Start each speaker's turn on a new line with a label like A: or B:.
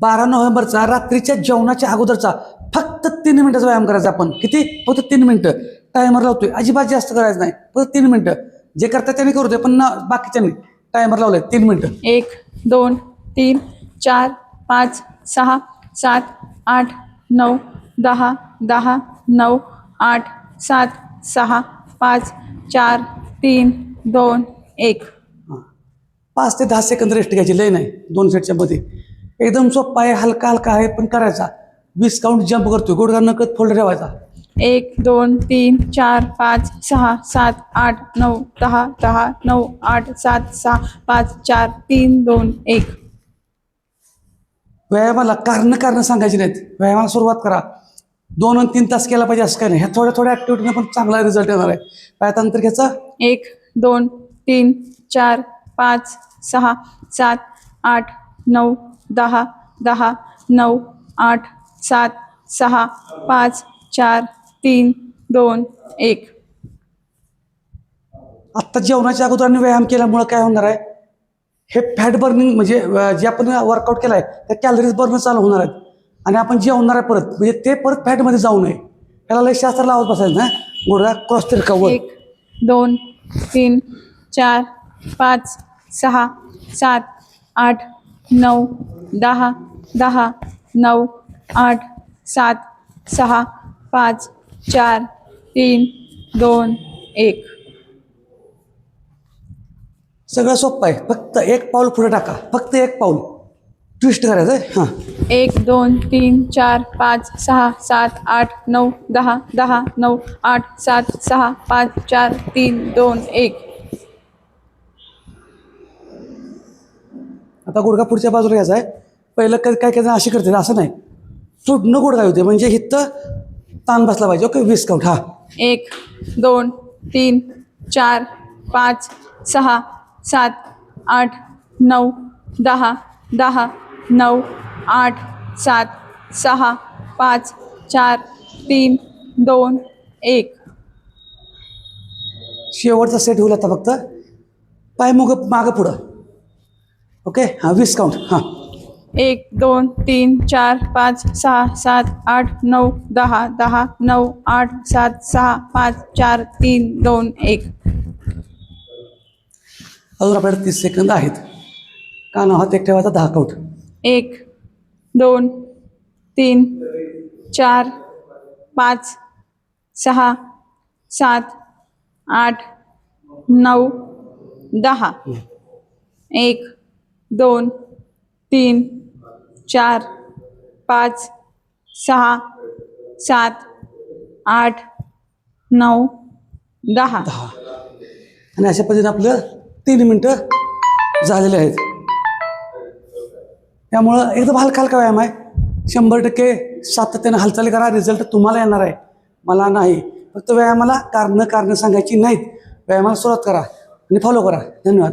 A: बारा नोव्हेंबरचा रात्रीच्या जेवणाच्या अगोदरचा फक्त तीन मिनिटाचा व्यायाम करायचा आपण. किती? फक्त तीन मिनिटं. टायमर लावतोय. अजिबात जास्त करायचं नाही. फक्त तीन मिनिटं. जे करतात त्यांनी करू दे पण ना बाकीच्यांनी. टायमर लावलाय. तीन मिनिटं.
B: एक दोन तीन चार पाच सहा सात आठ नऊ दहा दहा नऊ आठ सात सहा पाच चार तीन दोन एक.
A: पाच ते दहा सेकंद रेस्ट घ्यायची. लय नाही. दोन सेटच्या मध्ये. एकदम सोपा आहे हलका हलका आहे पण करायचा. वीस काउंट जंप करतोय गुडघा नकत फोल्ड ठेवायचा.
B: एक दोन तीन चार पाच सहा सात आठ नऊ दहा दहा नऊ आठ सात सहा पाच चार तीन दोन एक.
A: व्यायामाला कारण कारण सांगायची नाहीत. व्यायामाला सुरुवात करा. दोन आणि तीन तास केला पाहिजे असं काही नाही. ह्या थोड्या थोड्या ॲक्टिव्हिटीने पण चांगला रिझल्ट येणार आहे. पायतांतर घ्यायचा.
B: एक दोन तीन चार पाच सहा सात आठ नऊ दहा दहा नऊ आठ सात सहा पाच चार तीन दोन एक.
A: आत्ता जेवणाच्या अगोदर आणि व्यायाम केल्यामुळे काय होणार आहे? हे फॅट बर्निंग म्हणजे जे आपण वर्कआउट केलं आहे त्या कॅलरीज बर्न चालू होणार आहेत. आणि आपण जेवणार आहे परत म्हणजे ते परत फॅटमध्ये जाऊ नये. त्याला लय शास्त्र लावत बसायचं ना गुडघा क्रॉस तिरकावर
B: एक दोन तीन चार पाच सहा सात आठ नऊ दहा दहा नऊ आठ सात सहा पाच चार तीन दोन एक.
A: सगळं सोपं आहे. फक्त एक पाऊल पुढे टाका. फक्त एक पाऊल. ट्विस्ट करायचं आहे. हां.
B: एक दोन तीन चार पाच सहा सात आठ नऊ दहा दहा नऊ आठ सात सहा पाच चार तीन दोन एक.
A: आता गुडघा पुढच्या बाजूला घ्यायचा आहे. पहिलं काय काय काय अशी करते असं नाही. सुडणं गुडघा होते म्हणजे इथं ताण बसला पाहिजे ओके वीस काउंट हा.
B: एक दोन तीन चार पाच सहा सात आठ नऊ दहा दहा नऊ आठ सात सहा पाच चार तीन दोन एक.
A: शेवटचा सेट होईल आता फक्त. पाय मुग मागं पुढं. ओके हां वीस काउंट हां
B: एक दोन तीन चार पाच सहा सात आठ नऊ दहा दहा नऊ आठ सात सहा पाच चार तीन दोन एक.
A: अजून आपल्याकडे तीस सेकंद आहेत. काना हात एक ठेवायचा दहा काउंट
B: एक दोन तीन चार पाच सहा सात आठ नऊ दहा. एक दोन तीन चार पाच सहा सात आठ नऊ दहा.
A: दहा. आणि अशा पद्धतीने आपलं तीन मिनटं झालेले आहेत. त्यामुळं एकदम हलका हलका व्यायाम आहे? शंभर टक्के सातत्यानं हालचाली करा रिझल्ट तुम्हाला येणार आहे. मला नाही. फक्त व्यायामाला कारणं कारणं सांगायची नाहीत. व्यायामाला सुरुवात करा आणि फॉलो करा. धन्यवाद.